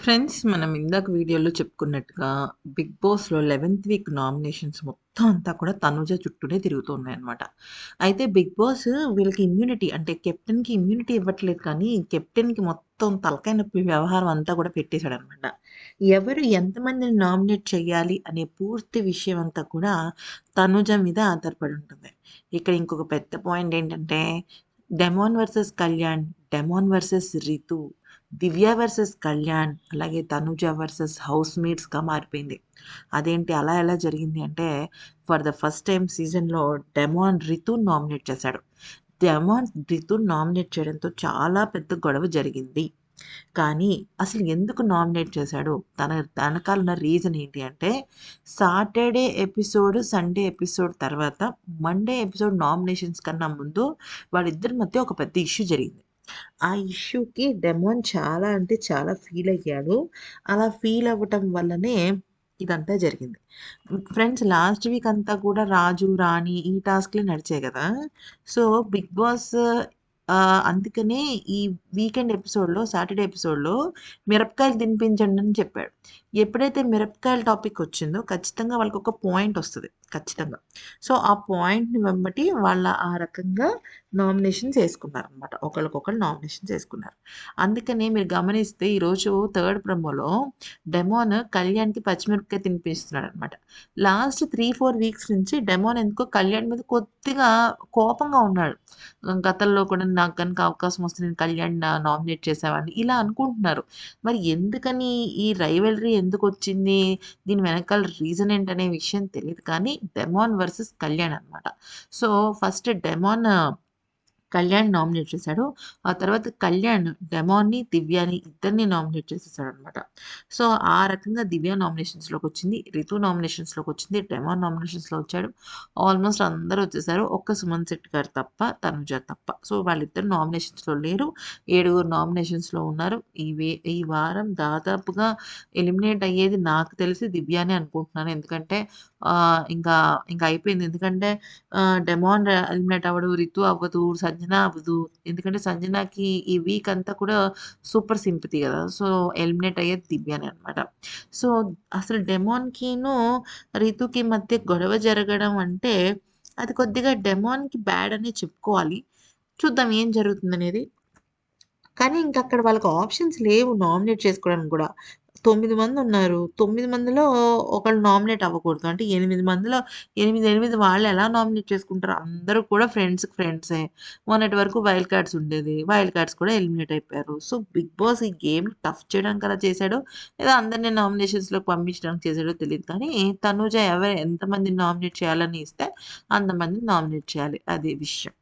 Friends మనం ఇందాక వీడియోలో చెప్పుకున్నట్టుగా 'బిగ్ బాస్‌లో' 11థ్ వీక్ నామినేషన్స్ మొత్తం అంతా కూడా తనుజ చుట్టూనే తిరుగుతున్నాయన్నమాట అయితే 'బిగ్ బాస్' వీళ్ళకి ఇమ్యూనిటీ అంటే కెప్టెన్‌కి ఇమ్యూనిటీ ఇవ్వట్లేదు కానీ కెప్టెన్‌కి మొత్తం తలకాయ నొప్పి వ్యవహారం అంతా కూడా పెట్టేశాడనమాట ఎవరు ఎంతమందిని నామినేట్ చేయాలి అనే పూర్తి విషయం అంతా కూడా తనుజ మీద ఆధారపడి ఉంటుంది. ఇక్కడ ఇంకొక పెద్ద పాయింట్ ఏంటంటే Demon versus Kalyan, Demon versus Ritu, Divya versus Kalyan, అలాగే తనుజ వర్సెస్ హౌస్ మేట్స్గా మారిపోయింది. అదేంటి అలా ఎలా జరిగింది అంటే ఫర్ ద ఫస్ట్ టైం సీజన్‌లో డెమాన్ రితు నామినేట్ చేశాడు. డెమాన్ రితు నామినేట్ చేయడంతో చాలా పెద్ద గొడవ జరిగింది. కానీ అసలు ఎందుకు నామినేట్ చేశాడు? తన వెనకాలున్న రీజన్ ఏంటి అంటే సాటర్‌డే ఎపిసోడ్, సండే ఎపిసోడ్ తర్వాత మండే ఎపిసోడ్ నామినేషన్స్ కన్నా ముందు వాళ్ళిద్దరి మధ్య ఒక పెద్ద ఇష్యూ జరిగింది. ఆ ఇష్యూకి డెమోన్ చాలా అంటే చాలా ఫీల్ అయ్యాడు. అలా ఫీల్ అవ్వటం వల్లనే ఇదంతా జరిగింది. ఫ్రెండ్స్ లాస్ట్ వీక్ అంతా కూడా రాజు, రాణి ఈ టాస్క్‌లే నడిచాయి కదా సో, బిగ్ బాస్ అందుకనే ఈ వీకెండ్ ఎపిసోడ్‌లో సాటర్‌డే ఎపిసోడ్‌లో మిరపకాయలు తినిపించండి అని చెప్పాడు. ఎప్పుడైతే మిరపకాయల టాపిక్ వచ్చిందో ఖచ్చితంగా వాళ్ళకొక పాయింట్ వస్తుంది ఖచ్చితంగా. సో, ఆ పాయింట్‌ని వెంబటి వాళ్ళ ఆ రకంగా నామినేషన్స్ యేసుకున్నారన్నమాట. ఒకరికొకరు నామినేషన్స్ వేసుకున్నారు అందుకనే మీరు గమనిస్తే ఈరోజు థర్డ్ ప్రమోలో డెమోన్ కళ్యాణ్‌కి పచ్చిమిరపకాయ తినిపిస్తున్నాడన్నమాట. లాస్ట్ 3, 4 వీక్స్ నుంచి డెమోన్ ఎందుకో కళ్యాణ్ మీద కొద్దిగా కోపంగా ఉన్నాడు. గతంలో కూడా నాకు కనుక అవకాశం వస్తే నేను కళ్యాణ్ నామినేట్ చేసేవాడిని. ఇలా అనుకుంటున్నారు. మరి ఎందుకని ఈ రైవెలరీ ఎందుకు వచ్చింది దీని వెనకాల రీజన్ ఏంటనే విషయం తెలియదు కానీ డెమాన్ వర్సెస్ కళ్యాణ్ అన్నమాట. So, first Demon Kalyan nominate చేశాడు. ఆ తర్వాత కళ్యాణ్ డెమాన్‌ని, దివ్యని ఇద్దరిని నామినేట్ చేసేసాడన్నమాట. సో, ఆ రకంగా దివ్య నామినేషన్స్‌లోకొచ్చింది. రితు నామినేషన్స్‌లోకొచ్చింది. డెమాన్ నామినేషన్స్‌లో వచ్చాడు. ఆల్మోస్ట్ అందరూ వచ్చేసారు. ఒక్క సుమన్ శెట్టి గారు తప్ప, తనుజ తప్ప. సో, వాళ్ళిద్దరు నామినేషన్స్‌లో లేరు. ఏడుగురు నామినేషన్స్‌లో ఉన్నారు. ఈ వే ఈ వారం దాదాపుగా ఎలిమినేట్ అయ్యేది నాకు తెలిసి దివ్యనే అనుకుంటున్నాను. ఎందుకంటే ఇంకా ఇంకా అయిపోయింది. ఎందుకంటే డెమాన్ ఎలిమినేట్ అవ్వడు, రితు అవ్వదు, సంజన అవ్వదు. ఎందుకంటే సంజనకి ఈ వీక్ అంతా కూడా సూపర్ సింపతి కదా సో, ఎలిమినేట్ అయ్యేది దివ్యాని అనమాట సో, అసలు డెమోన్కిను రితుకి మధ్య గొడవ జరగడం అంటే అది కొద్దిగా డెమోన్కి బ్యాడ్ అనే చెప్పుకోవాలి. చూద్దాం ఏం జరుగుతుందనేది. కానీ ఇంకక్కడ వాళ్ళకి ఆప్షన్స్ లేవు నామినేట్ చేసుకోవడానికి కూడా తొమ్మిది మంది ఉన్నారు తొమ్మిది మందిలో ఒకళ్ళు నామినేట్ అవ్వకూడదు. అంటే ఎనిమిది మందిలో 8, 8 వాళ్ళు ఎలా నామినేట్ చేసుకుంటారు? అందరూ కూడా ఫ్రెండ్స్ ఫ్రెండ్సే. మొన్నటి వరకు వైల్డ్ కార్డ్స్ ఉండేది. వైల్డ్ కార్డ్స్ కూడా ఎలిమినేట్ అయిపోయారు. సో, బిగ్ బాస్ ఈ గేమ్ టఫ్ చేయడానికి అలా చేశాడో, లేదా అందరిని నామినేషన్స్‌లోకి పంపించడానికి చేశాడో తెలియదు కానీ తనుజ ఎవరు ఎంతమందిని నామినేట్ చేయాలని ఇస్తే అంతమందిని నామినేట్ చేయాలి. అదే విషయం.